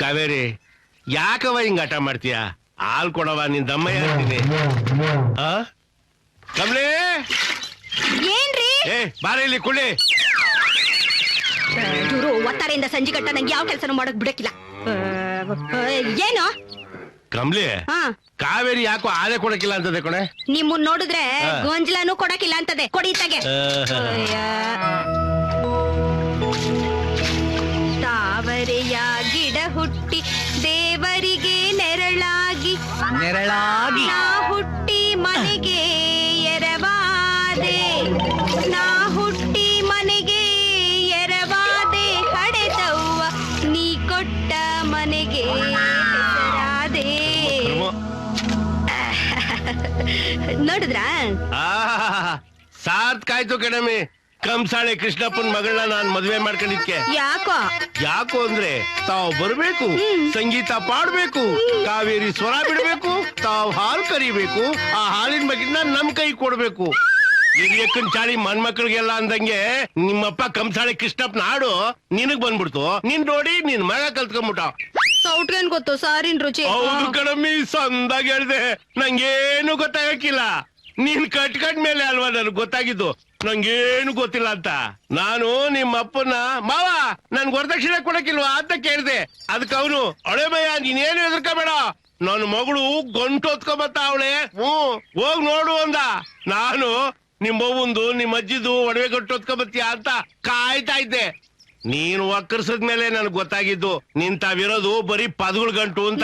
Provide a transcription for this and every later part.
ಕಾವೇರಿ ಯಾಕವ ಹಿಂಗ ಆಟ ಮಾಡ್ತೀಯ? ಹಾಲ್ ಕೊಡವ ನಿನ್ ದಮ್ಮ ಹೇಳ್ತೀನಿ? ಕಮಲೆ! ಏನ್ರಿ? ಏ ಬಾರ ಇಲ್ಲಿ ಕುಳ್ಳಿ. ಇವರು ಒತ್ತಾರೆಯಿಂದ ಸಂಜೆ ಕಟ್ಟ ನಂಗೆ ಯಾವ ಕೆಲಸನೂ ಮಾಡಕ್ ಬಿಡಕ್ಕಿಲ್ಲ. ಏನು? ಕಮ್ಲಿ ಹಾ. ಕಾವೇರಿ ಯಾಕೋ ಆದೆ ಕೊಡಕ್ಕಿಲ್ಲ ಅಂತದೆ ಕೊಣೆ? ನಿಮ್ಮನ್ ನೋಡಿದ್ರೆ ಗೊಂಜಲನು ಗೊಂಜಲಾನು ಕೊಡಕ್ಕಿಲ್ಲ ಅಂತದೆ. ಕೊಡಿತಾಗೆ ದೇವರಿಗೆ ನೆರಳಾಗಿ ನೆರಳಾಗಿ. ನಾ ಹುಟ್ಟಿ ಮನೆಗೆ ಎರವಾದೆ. ನಾ ಹುಟ್ಟಿ ಮನೆಗೆ ಎರವಾದೆ. ಹಡೆದವ್ವ ನೀ ಕೊಟ್ಟ ಮನೆಗೆ ಹೆಸರಾದೆ. ನೋಡಿದ್ರಾ? ಸಾರ್ಥ್ ಕಾಯ್ತು ಕಣಮಿ ಕಂಸಾಳೆ ಕೃಷ್ಣಪ್ಪನ ಮಗಳನ್ನ ನಾನ್ ಮದ್ವೆ ಮಾಡ್ಕೊಂಡಿದ್ಕೆ. ಯಾಕೋ? ಯಾಕೋ ಅಂದ್ರೆ ತಾವ್ ಬರ್ಬೇಕು ಸಂಗೀತ ಪಾಡ್ಬೇಕು ಕಾವೇರಿ ಸ್ವರ ಬಿಡ್ಬೇಕು ತಾವ್ ಹಾಲು ಕರಿಬೇಕು ಆ ಹಾಲಿನ ಬಗ್ಗಿನ ನಮ್ ಕೈ ಕೊಡ್ಬೇಕು. ಹಿರಿಯಕ್ಕನ್ ಚಾಳಿ ಮನ್ಮಕ್ಳಿಗೆಲ್ಲ ಅಂದಂಗೆ ನಿಮ್ಮಪ್ಪ ಕಂಸಾಳೆ ಕೃಷ್ಣಪ್ಪನ ಹಾಡು ನಿನಗ್ ಬಂದ್ಬಿಡ್ತು. ನಿನ್ ನೋಡಿ ನಿನ್ ಮಗ ಕಲ್ತ್ಕೊಂಡ್ಬಿಟ್ಟ. ಸೌಟ್ಗೇನ್ ಗೊತ್ತು ಸಾರಿನ್ ರುಚಿ. ಹೌದು ಕಣಮ್ಮಿ ಸಂದಾಗ ಹೇಳ್ದೆ ನಂಗೇನು ಗೊತ್ತಾಗಕ್ಕಿಲ್ಲ ನೀನ್ ಕಟ್ಕಟ್ ಮೇಲೆ ಅಲ್ವಾ ನನ್ಗೆ ಗೊತ್ತಾಗಿದ್ದು? ನಂಗೇನು ಗೊತ್ತಿಲ್ಲ ಅಂತ. ನಾನು ನಿಮ್ಮ ಅಪ್ಪನ ಮಾವ. ನನ್ ವರದಕ್ಷಿಣೆ ಕೊಡಕ್ಕಿಲ್ವಾ ಅಂತ ಕೇಳಿದೆ. ಅದಕ್ಕೆ ಅವನು, ಅಳೆ ಮಯ್ಯ ನೀನೇನು ಹೆದರ್ಕೋಬೇಡ. ನನ್ನ ಮಗಳು ಗಂಟು ಹೊತ್ಕೊಂಬತ್ತ ಅವಳೆ. ಹ್ಞೂ, ಹೋಗ್ ನೋಡು ಅಂದ. ನಾನು ನಿಮ್ ನಿಮ್ಮ ನಿಮ್ ಅಜ್ಜಿದು ಒಡವೆ ಗಂಟು ಹೊತ್ಕೊಂಬತ್ತೀಯ ಅಂತ ಕಾಯ್ತಾ ಇದ್ದೆ. ನೀನು ಒಕ್ಕರ್ಸದ್ಮೇಲೆ ನನ್ಗೆ ಗೊತ್ತಾಗಿದ್ದು ನಿಂತಾವಿರೋದು ಬರೀ ಪದಗಳು ಗಂಟು ಅಂತ.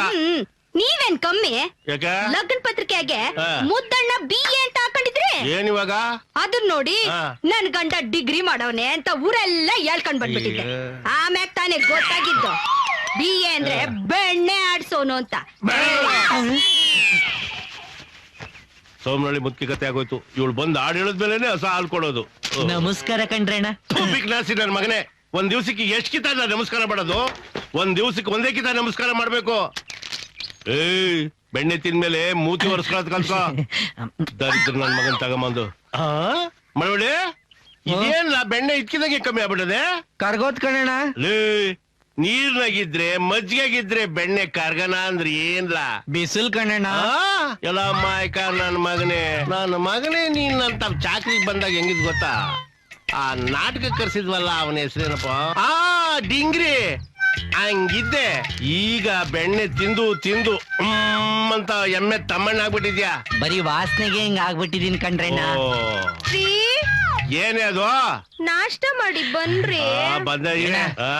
ನೀವೇನ್ ಕಮ್ಮಿ? ಯಾಕ? ಲಗ್ನ ಪತ್ರಿಕೆಗೆ ಹಾ. ಮುದ್ದಣ್ಣ ಬಿ ಎ ಅಂತ ಹಾಕೊಂಡಿದ್ರಿ? ಏನಿವಾಗ ಅದನ್ ನೋಡಿ ಹಾ. ನನ್ ಗಂಡ ಡಿಗ್ರಿ ಮಾಡವನೆ ಅಂತ ಊರೆಲ್ಲ ಹೇಳ್ಕೊಂಡ್ ಬಂದ್ಬಿಟ್ಟಿದ್ದೆ. ಅಯ್ಯೋ. ಆಮ್ಯಾಗ ತಾನೇ ಗೊತ್ತಾಗಿದ್ದು. ಬಿ ಎ ಅಂದ್ರೆ ಬೆಣ್ಣೆ ಆಡ್ಸೋನು ಅಂತ. ಸೋಮನಳ್ಳಿ ಮುದ್ಕಿ ಕತೆ ಆಗೋಯ್ತು. ಇವಳು ಬಂದು ಹಾಡು ಹೇಳಿದ್ಮೇಲೆ ಹೊಸ ಹಾಲು ಕೊಡೋದು. ನಮಸ್ಕಾರ ಕಣ್ರಣ್ಣ. ನಾಸಿ ನನ್ ಮಗನೇ. ಒಂದ್ ದಿವ್ಸಕ್ಕೆ ಎಷ್ಟ್ ಕಿತ ನಮಸ್ಕಾರ ಮಾಡೋದು? ಒಂದ್ ದಿವ್ಸಕ್ಕೆ ಒಂದೇ ಕಿತ ನಮಸ್ಕಾರ ಮಾಡ್ಬೇಕು. ಏಯ್ ಬೆಣ್ಣೆ ತಿಂದ್ಮೇಲೆ ಮೂತಿ ಒರೆಸ್ಕೊಳತ್ ಕಲ್ಸೋ ದರಿದ್ರ ನನ್ ಮಗನ್ ತಗೊಂಬಂದು. ಆ? ಮಳವಳ್ಳಿ ಇದೇನ್ ಬೆಣ್ಣೆ ಇದ್ಕಿದಂಗೆ ಕಮ್ಮಿ ಆಗ್ಬಿಟ್ಟದೆ? ಕರ್ಗೋತ್ ಕಣಣ್ಣ. ಲೇ ನೀರ್ನಾಗಿದ್ರೆ ಮಜ್ಜಿಗೆಗಿದ್ರೆ ಬೆಣ್ಣೆ ಕಾರ್ಗನ ಅಂದ್ರೆ ಏನ್ಲಾ? ಬಿಸಿಲ್ ಕಣಣ್ಣ. ಆ? ಎಲ್ಲ ಮಾಯಕ ನನ್ ಮಗನೇ. ನನ್ನ ಮಗನೇ ನೀನ್ ನನ್ನ ಚಾಕ್ರಿಗೆ ಬಂದಾಗ ಹೆಂಗಿದ್ ಗೊತ್ತಾ? ಆ ನಾಟಕ ಕರ್ಸಿದ್ವಲ್ಲ ಅವನ ಹೆಸರೇನಪ್ಪ? ಆ ಡಿಂಗ್ರಿ. ಹಂಗಿದ್ದೆ. ಈಗ ಬೆಣ್ಣೆ ತಿಂದು ತಿಂದು ಹ್ಮ್ ಅಂತ ಎಮ್ಮೆ ತಮ್ಮಣ್ಣ ಆಗ್ಬಿಟ್ಟಿದ್ಯಾ? ಬರೀ ವಾಸನೆಗೆ ಹಿಂಗ್ ಆಗ್ಬಿಟ್ಟಿದೀನಿ ಕಣ್ರಣ್ಣ ಓ, ಏನೇ ಅದು? ನಾಷ್ಟ ಮಾಡಿ ಬನ್ರಿ. ಆ, ಬಂದ? ಆ?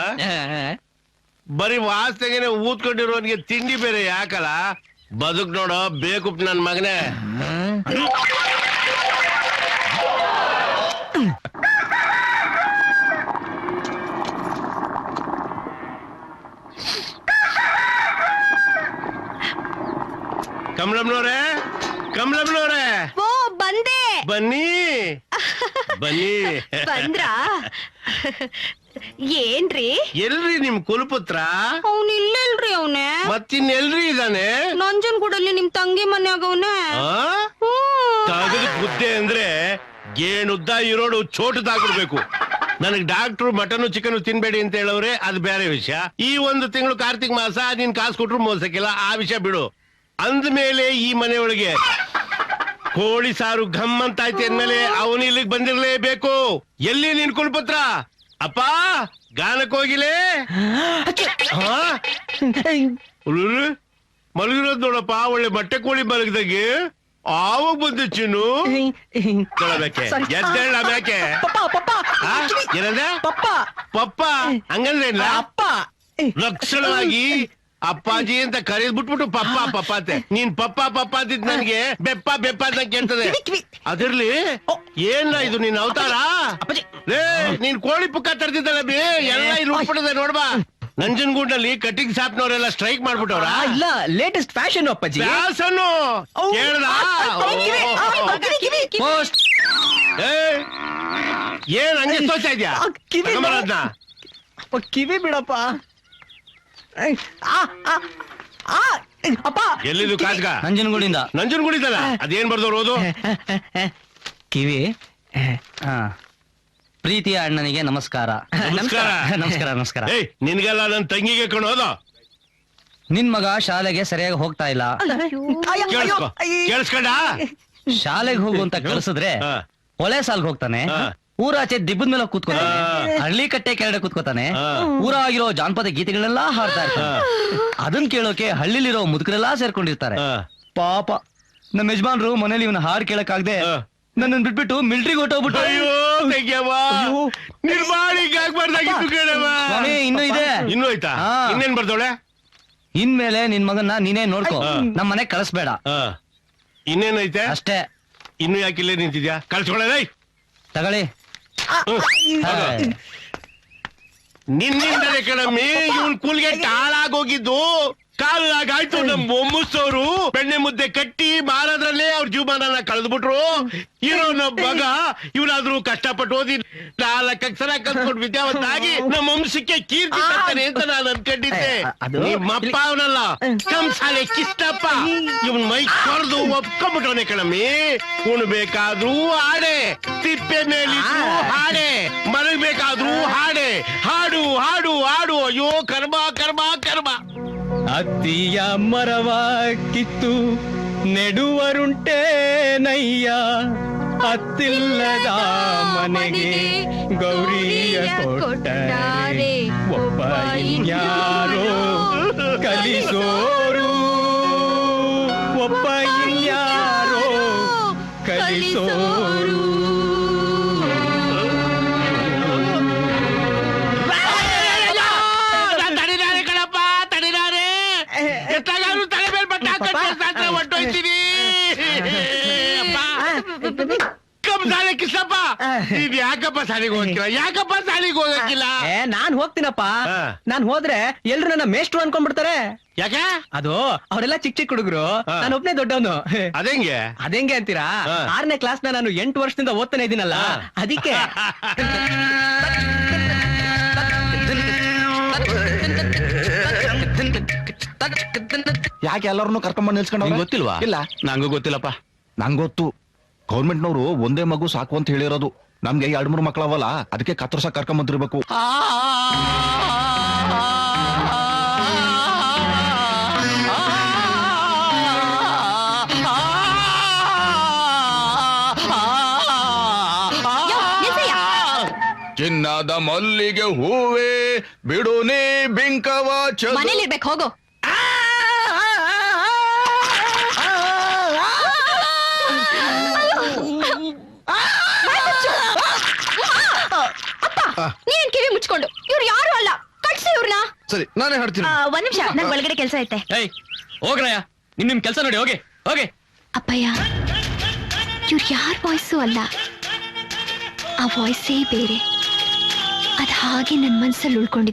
ಬರೀ ವಾಸನೆಗೆ ಊದ್ಕೊಂಡಿರೋನ್ಗೆ ತಿಂಡಿ ಬೇರೆ ಯಾಕಲ್ಲ? ಬದುಕ್ ನೋಡೋ ಬೇಕು ನನ್ ಮಗನೇ. ಕಮಲಮ್ನವ್ರೆ ಕಮಲಮ್ನವ್ರೆ ಓ ಬಂದೆ. ಬನ್ನಿ. ಬನ್ನಿ. ಬಂದ್ರಾ? ಏನ್ರಿ? ಎಲ್ರಿ ನಿಮ್ ಕುಲಪುತ್ರ? ಅವ್ನ್ ಇಲ್ಲಲ್ರಿ ಅವನೇ. ಮತ್ತಿನ್ನೆಲ್ರಿ ಇದಾನೆ? ನಂಜನಗೂಡಲ್ಲಿ ನಿಮ್ ತಂಗಿ ಮನ್ಯಾಗ ಅವನೇ ಆ? ತಗದು ಬುದ್ಧೆ ಅಂದ್ರೆ ಗೇಣುದ್ದ ಇರೋಡು ಚೋಟದಾಗ್ಬಿಡ್ಬೇಕು ನನಗ್ ಡಾಕ್ಟ್ರು ಮಟನ್ ಚಿಕನ್ ತಿನ್ಬೇಡಿ ಅಂತ ಹೇಳವ್ರೆ ಅದು ಬೇರೆ ವಿಷಯ. ಈ ಒಂದು ತಿಂಗಳು ಕಾರ್ತಿಕ್ ಮಾಸ ನೀನ್ ಕಾಸು ಕೊಟ್ರು ಮೋಸಕ್ಕಿಲ್ಲ ಆ ವಿಷಯ ಬಿಡು. ಅಂದ್ಮೇಲೆ ಈ ಮನೆಯೊಳಗೆ ಕೋಳಿ ಸಾರು ಘಮ್ ಅಂತ ಐತೆ ಅಂದ್ಮೇಲೆ ಅವನು ಇಲ್ಲಿಗೆ ಬಂದಿರ್ಲೇಬೇಕು. ಎಲ್ಲಿ ನಿನ್ ಪತ್ರ ಅಪ್ಪ ಗಾನಕ್ ಹೋಗಿಲೇ? ಹಾ? ಮಲಗಿರೋದ್ ನೋಡಪ್ಪ ಒಳ್ಳೆ ಬಟ್ಟೆ ಕೋಳಿ ಮಲಗಿದಾಗೆ. ಆವಾಗ ಬಂದ ಚಿನ್ನು. ಕೇಳಬೇಕೆ. ಎದ್ದೇಳ ಬೇಕೆ ಆ? ಏನಂದೆ? ಪಪ್ಪ. ಪಪ್ಪ. ಹಂಗಂದ್ರೆ ಇಲ್ಲ ಅಪ್ಪ. ಲಕ್ಷಣವಾಗಿ ಅಪ್ಪಾಜಿ ಅಂತ ಕರೆದ್ ಬಿಟ್ಬಿಟ್ಟು ಪಪ್ಪ ಪಪ್ಪ ಅಂತೆ. ನೀನ್ ಪಪ್ಪ ಪಪ್ಪ ಅಂತಿದ್ ನನ್ಗೆ ಬೆಪ್ಪ ಬೆಪ್ಪ ಅಂತ ಕೇಳ್ತದೆ. ಅದಿರ್ಲಿ. ಏನ ಇದು ನಿನ್ ಅವತಾರ. ಲೇ ನೀನ್ ಕೋಳಿ ಪುಕ್ಕ ತರ್ತಿದ್ದಲ್ಲ ಬಿ. ಎಲ್ಲ ಇಲ್ಲಿ ಉಳ್ಬಿಟ್ಟದೆ ನೋಡ್ಬಾ ನಂಜನಗೂಡ್ನಲ್ಲಿ ಕಟಿಂಗ್ ಶಾಪ್ನವರೆಲ್ಲ ಸ್ಟ್ರೈಕ್ ಮಾಡ್ಬಿಟ್ಟವ್ರ? ಇಲ್ಲ ಲೇಟೆಸ್ಟ್ ಫ್ಯಾಷನ್ ಅಪ್ಪಾಜಿ. Post. ಏನ್ ಹಂಗೆ ತೋರ್ಸ್ತಾ ಇದ್ಯಾ? ಕಿವಿ ತಗೊಂಬರೋದ್ನ? ಅಪ್ಪ, ಕಿವಿ ಬಿಡಪ್ಪ. ಅಪ್ಪ. ಎಲ್ಲಿದು ಕಾಜ್ಗ? ನಂಜನಗೂಡಿಂದ. ನಂಜನಗೂಡಿದಲ್ಲ ಅದೇನ್ ಬರ್ದವ್ರು ಓದು ಕಿವಿ. ಹಾ. ಪ್ರೀತಿಯ ಅಣ್ಣನಿಗೆ ನಮಸ್ಕಾರ. ನಮಸ್ಕಾರ. ನಮಸ್ಕಾರ ನಮಸ್ಕಾರ ಏಯ್ ನಿನ್ಗೆಲ್ಲ ನನ್ ತಂಗಿಗೆ ಕಣೋದು ನಿನ್ ಮಗ ಶಾಲೆಗೆ ಸರಿಯಾಗಿ ಹೋಗ್ತಾ ಇಲ್ಲ. ಕೇಳಿಸ್ಕೊ. ಕೇಳಿಸ್ಕೊಂಡ? ಶಾಲೆಗೆ ಹೋಗು ಅಂತ ಕಳ್ಸಿದ್ರೆ ಹಾ. ಒಲೆ ಸಾಲ್ಗೆ ಹೋಗ್ತಾನೆ. ಹಾ. ಊರಾಚೆ ದಿಬ್ಬದ ಮೇಲೆ ಕೂತ್ಕೊತಾನೆ. ಹಳ್ಳಿ ಕಟ್ಟೆ ಕೆಳಗಡೆ ಕೂತ್ಕೊತಾನೆ. ಊರಾಗಿರೋ ಜಾನಪದ ಗೀತೆಗಳೆಲ್ಲ ಹಾಡ್ತಾ ಇರ್ತಾನೆ. ಅದನ್ ಕೇಳೋಕೆ ಹಳ್ಳಿಲಿರೋ ಮುದುಕರೆಲ್ಲಾ ಸೇರ್ಕೊಂಡಿರ್ತಾರೆ. ಪಾಪ ನಮ್ಮ ಯಜಮಾನ್ರು ಮನೇಲಿ ಇವನ ಹಾಡ್ ಕೇಳಕ್ಕಾಗ್ದೆ. ನನ್ನನ್ ಬಿಟ್ಬಿಟ್ಟು ಮಿಲ್ಟ್ರಿಗೆ ಹೊಟ್ಟೋಗ್ಬಿಟ್ಟು ಇನ್ನೂ ಇದೆ. ಇನ್ನು ಆಯ್ತಾ. ಇನ್ನೇನ್ ಬರ್ದವಳೆ? ಇನ್ಮೇಲೆ ನಿನ್ ಮಗನ್ನ ನೀನೇ ನೋಡ್ಕೋ. ನಮ್ಮ ನಮ್ ಮನೆ ಕಳಿಸ್ಬೇಡ. ಇನ್ನೇನೈತೆ? ಅಷ್ಟೇ. ಇನ್ನು ಯಾಕೆ ಇಲ್ಲೇ ನಿಂತಿದ್ಯಾ? ಕಳ್ಸ್ಕೊಳ್ಳೋದೈ ತಗೊಳ್ಳಿ. ನಿನ್ನಿಂದಲೇ ಕಣಮ್ಮಿ ಇವನ್ ಕೂಲ್ಗೆ ಹಾಳಾಗೋಗಿದ್ದು ಕಾಲಾಗಾಯ್ತು ನಮ್ ಮೊಮ್ಮಸೋರು ಬೆಣ್ಣೆ ಮುದ್ದೆ ಕಟ್ಟಿ ಮಾರದ್ರಲ್ಲೇ ಅವ್ರ ಜೀವಮಾನ ಕಳೆದ್ಬಿಟ್ರು. ಇರೋ ನಮ್ ಮಗ ಇವನಾದ್ರೂ ಕಷ್ಟಪಟ್ಟು ಓದಿ ನಾಲ್ಕು ಅಕ್ಷರ ಕಲ್ತ್ಕೊಂಡು ವಿದ್ಯಾವಂತ ಆಗಿ ನಮ್ಮ ವಂಶಕ್ಕೆ ಕೀರ್ತಿ ತರ್ತಾನೆ ಅಂತ ನಾನು ಅನ್ಕೊಂಡಿದ್ದೆ. ನಿಮ್ಮಪ್ಪ ಅವನಲ್ಲ ಕಂಸಾಲೆ ಕಿಷ್ಟಪ್ಪ ಇವನ್ ಮೈ ಕೊರ್ದು ಒಪ್ಕೊಂಡ್ಬಿಟ್ಟವನೆ ಕಣಮ್ಮಿ. ಉಣ್ಬೇಕಾದ್ರೂ ಹಾಡೆ ತಿಪ್ಪೆ ಮೇಲೆ ಹಾಡೆ ಮಲಗ್ಬೇಕಾದ್ರೂ ಹಾಡೆ. ಹಾಡು ಹಾಡು ಹಾಡು ಅಯ್ಯೋ ಕರ್ಮ. ಅತ್ತಿಯ ಮರವ ಕಿತ್ತು ನೆಡುವರುಂಟೆ ನಯ್ಯ. ಅತ್ತಿಲ್ಲದ ಮನೆಗೆ ಗೌರಿಯ ಕೊಟ್ಟರೆ. ಒಬ್ಬ ಇನ್ಯಾರೋ ಕಲಿಸೋರು ನೀನ್ ಯಾಕಪ್ಪ ಸಾಲಿಗೆ ಹೋಗಿಲ್ಲ ಯಾಕಪ್ಪ ಸಾಲಿಗೆ ಹೋಗಕ್ಕಿಲ್ಲ? ಏ ನಾನ್ ಹೋಗ್ತೀನಪ್ಪ. ಹಾ. ನಾನ್ ಹೋದ್ರೆ ಎಲ್ರು ನನ್ನ ಮೇಷ್ಟ್ರು ಅನ್ಕೊಂಡ್ಬಿಡ್ತಾರೆ. ಯಾಕೆ? ಅದು ಅವರೆಲ್ಲ ಚಿಕ್ಕ ಚಿಕ್ಕ ಹುಡುಗರು. ಹಾ. ನಾನು ಒಬ್ನೇ ದೊಡ್ಡವನು. ಅದೇಂಗೆ? ಅದೇಂಗೆ ಅಂತೀರಾ? ಹಾ. ಆರನೇ ಕ್ಲಾಸ್ ನಾನು ಎಂಟು ವರ್ಷದಿಂದ ಓದ್ತಾನೆ ಇದೀನಲ್ಲ. ಹಾ. ಅದಕ್ಕೆ. ಯಾಕೆ ಎಲ್ಲರನ್ನೂ ಕರ್ಕೊಂಡ್ ನಿಲ್ಸ್ಕೊಂಡು ಗೊತ್ತಿಲ್ವಾ? ಇಲ್ಲ. ನಂಗೂ ಗೊತ್ತಿಲ್ಲಪ್ಪ. ನಂಗೊತ್ತು ಗೊತ್ತು. ಗೌರ್ಮೆಂಟ್ನವರು ಒಂದೇ ಮಗು ಸಾಕು ಅಂತ ಹೇಳಿರೋದು. ನಮ್ಗೆ ಎರಡ್ ಮೂರು ಮಕ್ಕಳವಲ್ಲ ಅದಕ್ಕೆ ಕತ್ರಸ ಕರ್ಕೊಂಬಂದಿರ್ಬೇಕು. ಚಿನ್ನದ ಮಲ್ಲಿಗೆ ಹೂವೇ ಬಿಡುನೇ ಬಿಂಕವ ಮನೇಲಿರ್ಬೇಕು ಹೋಗು. ನೀನ್ ಕಿವಿ ಮುಚ್ಕೊಂಡು ಇವ್ರು ಯಾರು ಅಲ್ಲ. ಕಟ್ಸಿ ಇವ್ರನ್ನ ಸರಿ ನಾನೇ ಹಾಡ್ತೀನಿ. ಒಂದ್ ನಿಮಿಷ ನಂಗೆ ಒಳಗಡೆ ಕೆಲಸ ಐತೆ. ಏಯ್ ಹೋಗ್ರಯ್ಯ ನಿಮ್ ನಿಮ್ ಕೆಲಸ ನೋಡಿ ಹೋಗಿ ಹೋಗಿ. ಅಪ್ಪಯ್ಯ ಇವ್ರು ಯಾರ ವಾಯ್ಸು ಅಲ್ಲ. ಆ ವಾಯ್ಸೇ ಬೇರೆ. ಅದ್ ಹಾಗೆ ನನ್ ಮನ್ಸಲ್ಲಿ ಉಳ್ಕೊಂಡಿದೆ